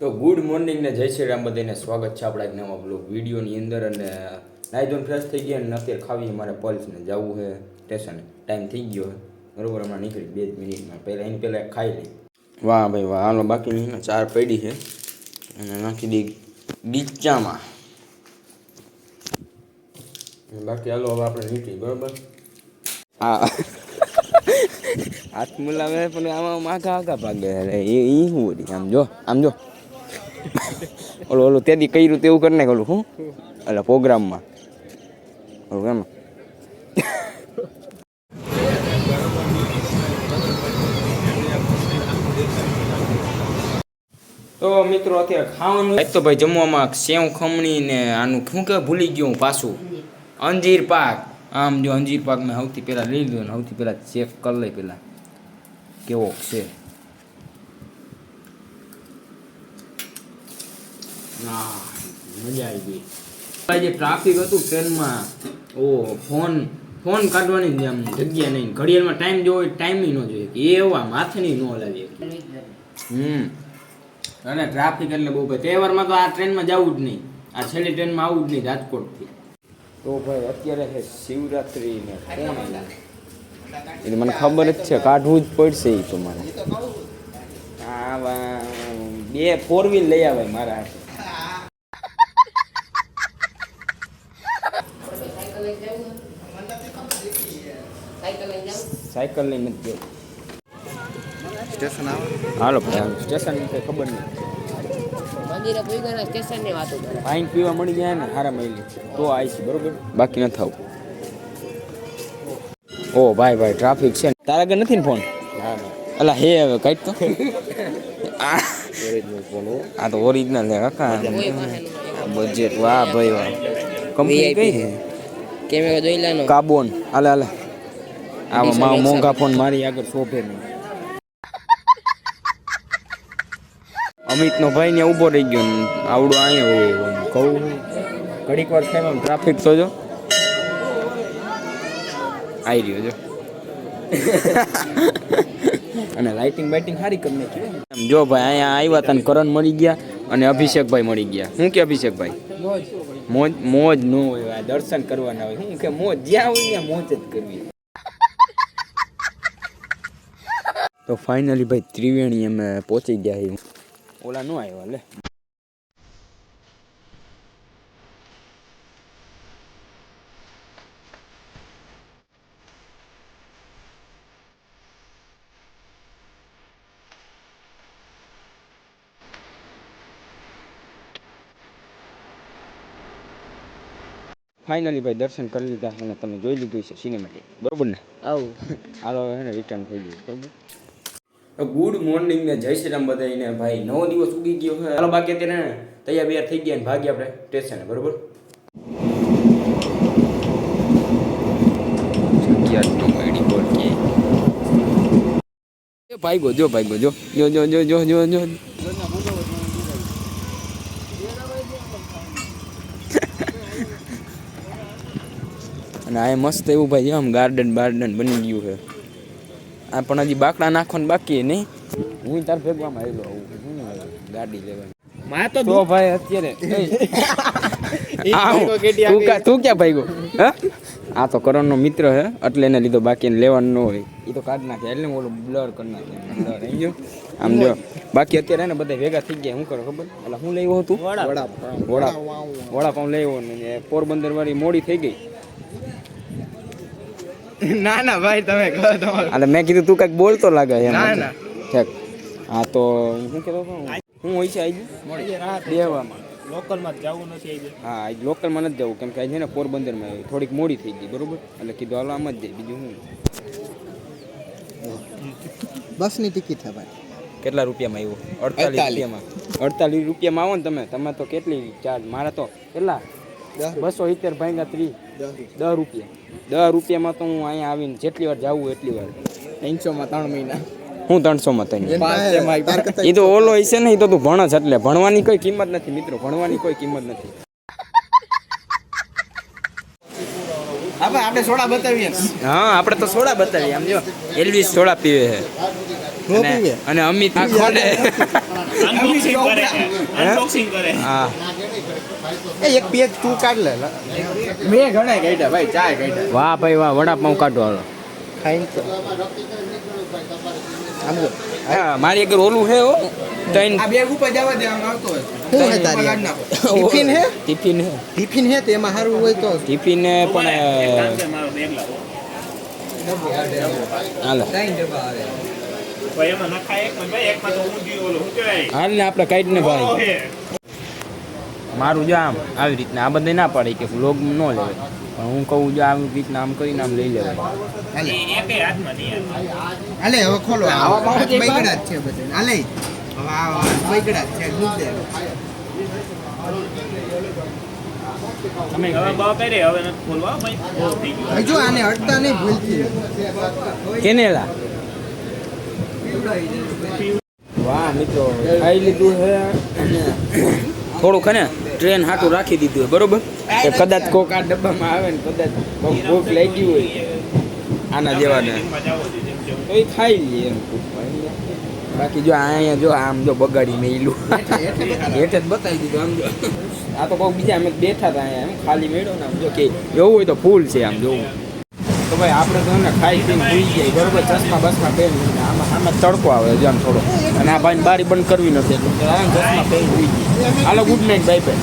તો good morning ને જય શ્રી રામ બધાને સ્વાગત છે આપણા એક નવા બ્લોગ વિડીયોની અંદર અને નાઈ ધોન ફ્રેશ થઈ ગયા અને અત્યારે ખાવી મારે પલ્સને જવું છે સ્ટેશને ટાઈમ થઈ ગયો છે. બરોબર, હમણાં નીકળી બે જ મિનિટમાં પહેલાં એની પહેલાં ખાઈ લઈ. વાહ ભાઈ વાહ, હાલો બાકીની ચાર પડી છે. અને નાખી દઈ ગીચામાં બાકી હાલો હવે આપણે નીકળી, બરોબર? હા. હાથ મુલાવે, પણ આમાં માગા આગા ભાગે એ શું આમ જો આમ જો. ઓલું ઓલું તેથી કર્યું તેવું કરી નાખ ઓલું શું? એટલે પ્રોગ્રામમાં. એમ. તો મિત્રો અત્યારે ખાવાનું એક તો ભાઈ જમવામાં સેવ ખમણી ને આનું શું કે ભૂલી ગયું હું પાછું. અંજીર પાક. આમ જો અંજીર પાક મેં સૌથી પહેલાં લઈ લીધો ને સૌથી પહેલાં ચેક કરી લઈ પહેલાં. કેવો છે? મજા આવી ગઈ. જે ટ્રાફિક હતું ટ્રેનમાં ઓ ફોન ફોન કાઢવાની આમ જગ્યા નહીં. ઘડિયાળમાં ટાઈમ જોવો ટાઈમ ન જોઈએ. કે એવા માથેની ન હલાવી હમ. અને ટ્રાફિક એટલે બહુ ભાઈ. તહેવારમાં તો આ ટ્રેનમાં જવું જ નહીં. આ છેલ્લી ટ્રેનમાં આવવું જ નહીં રાજકોટથી. તો ભાઈ અત્યારે છે શિવરાત્રી ને એટલે મને ખબર જ છે કાઢવું જ પડશે એ તો મારે. આવા બે ફોર વ્હીલ લઈ આવે મારા હાથે. સાયકલ લઈ નથી જવું સ્ટેશન આવે? હાલો ભાઈ સ્ટેશન કઈ ખબર નહીં પાણી પીવા મળી જાય ને હારા મળી તો આવી છે બરોબર? બાકી ન થવું. ઓ ભાઈ ભાઈ ટ્રાફિક છે તારા આગળ નથી ને ફોન? અલા હે હવે કાઢ તો. આ આ તો ઓરિજિનલ છે કાકા. બજેટ વાહ ભાઈ વાહ. કંપની કઈ છે? કેમેરા જોઈ લેનો કાર્બન આલે હાલે. આવા મા મોંઘા ફોન મારી આગળ શોભે નહીં. અમિતનો ભાઈ ને ઊભો રહી ગયો આવડો અહીંયા કહું ઘડીક વાર થાય ટ્રાફિક તો જો. આવી રહ્યો જો. અને લાઇટિંગ બાઇટિંગ સારી કરી નાખી. જો ભાઈ અહીંયા આવ્યા તને કરણ મળી ગયા અને અભિષેકભાઈ મળી ગયા. શું કે અભિષેકભાઈ? મોજ મોજ ન હોય આ દર્શન કરવાના હોય. શું કે મોજ? જ્યાં હોય ત્યાં મોજ જ કરવી. તો ફાઇનલી ભાઈ ત્રિવેણી અમે પહોંચી ગયા છીએ. ઓલા નો આવ્યા લે. ફાઇનલી ભાઈ દર્શન કરી લીધા અને તમે જોઈ લીધું છે સિનેમેટિક બરોબર ને? આવું. હાલો એને રિટર્ન થઈ ગયું બરોબર? ગુડ મોર્નિંગ ને જય શ્રી રામ બધાને ભાઈ નવો દિવસ ઉગી ગયો છે. ચાલો બાકી અત્યારે તૈયાર બિયાર થઈ ગયા ને ભાગ્યા આપણે સ્ટેશને બરોબર? ભાઈ જો ભાઈ જો. જો જો જો જો જો જો. અને આ મસ્ત એવું ભાઈ આમ ગાર્ડન બાર્ડન બની ગયું છે. આ પણ હજી બાકડા નાખવાનું બાકી નહીં? હું તાર ભેગવામાં આવેલો આવું હું ગાડી લેવાની. માં તો તો ભાઈ અત્યારે હું- તું કા- તું ક્યાં ભાઈ હા? આ તો કરણનો મિત્ર હે એટલે એને લીધો બાકી લેવાનું ન હોય. એ તો કાઢ નાખે એટલે ઓલું બ્લર કરી નાખે આમ જો? આમ જો. બાકી અત્યારે એને બધા ભેગા થઈ ગયા શું કરો ખબર? એટલે હું લઈ આવ્યો હતું વડા વડાપાઉં લઈ આવ્યો ને પોરબંદર વાળી મોડી થઈ ગઈ. ના ના ભાઈ તમે કહો તમારું. એટલે મેં કીધું તું કંઈક બોલતો લાગે એમ. ના, ના. ઠેક. હા તો શું કહેતો હતો હું હોય છે આજે દેવામાં લોકલમાં જવું નથી આવી હા આજ લોકલમાં નથી જવું. કેમ કે આજે ને પોરબંદરમાં થોડીક મોડી થઈ ગઈ બરોબર? એટલે કીધું હાલો આમ જ જાય બીજું હું બસની ટિકિટ છે ભાઈ. કેટલા રૂપિયામાં આવ્યું? અડતાલીસ રૂપિયામાં. અડતાલીસ રૂપિયામાં આવો ને તમે. તમે તો કેટલી ચાર્જ? મારે તો કેટલા? બસો સિત્તેર ભાંગા ત્રીસ. દસ રૂપિયા. દસ રૂપિયામાં તો હું અહીંયા આવીને જેટલી વાર જાવું એટલી વાર. ત્રણસોમાં ત્રણ મહિના. હું ત્રણસોમાં ત્રણ એ તો ઓલો હશે ને એ તો તું ભણ જ એટલે. ભણવાની કોઈ કિંમત નથી મિત્રો. ભણવાની કોઈ કિંમત નથી. આપણે આપણે સોડા બતાવીએ. હા આપણે તો સોડા બતાવીએ. આમ જો એલવીસ સોડા પીવે છે. અને- અમિત ખોલે અનબોક્સિંગ કરે અનબોક્સિંગ કરે હા. એ એક પેજ તું કાઢ લે મે ઘણા કાઢ્યા ભાઈ ચાય કાઢ્યા. વાહ ભાઈ વાહ વડાપાઉં કાઢો હાલો. ખાઈને તો. હા મારી એક રોલું છે હો. ત્રણ આ બેગ ઉપર જવા દે આમ આવતો હોય. શું હે તારી ટિફિન હે? ટિફિન હે. ટિફિન હે તો એમાં સારું હોય તો. ટિફિન ને પણ હાલે. ત્રણ ડબ્બા આવે. ભાઈ એમાં નખાય એક ભાઈ એકમાં તો ઊંધિયું ઓલું શું કહેવાય? હાલ ને આપણે કાઢીને ભાઈ. મારું જો આમ આવી રીતના આ બધે ના પાડે કે વ્લોગ ન લેવાય પણ હું કહું જો આવી રીતના આમ કરીને આમ લઈ લેવાય. હાલે. હવે ખોલો આવા બગડા જ છે બધે. હાલે. બગડા જ છે દૂધ દે તમે હવે બહુ કરી હવે નથી ખોલવા ભાઈ. બહુ થઈ ગયું. હજુ આને અડતા નહીં ભૂલથી. કેનેલા. વાહ મિત્રો ખાઈ લીધું છે અને થોડુંક હે ને ટ્રેન હાટું રાખી દીધું હોય બરોબર? કે કદાચ કોક આ ડબ્બામાં આવે ને કદાચ કોક ભૂખ લાગી હોય. આના જેવાને. તો એ ખાઈ લઈએ એમ બાકી જો અહીંયા જો આમ જો બગાડી મેલું હેઠે જ બતાવી દીધું આમ જો. આ તો કોઈ બીજા અમે બેઠા હતા અહીંયા એમ ખાલી મેળો ને આમ જો કે એવું હોય તો ફૂલ છે આમ જોવું. તો ભાઈ, આપણે તો ને ખાઈ પીને ભૂઈ જાય બરોબર, ચશ્મા બસમાં પહેરી આમાં આમાં તડકો આવે છે થોડો. અને આ ભાઈને બારી બંધ કરવી નથી એટલે ચશ્મા પહેરી ભૂઈ જાય હાલો ગુડ નાઇટ ભાઈ બાય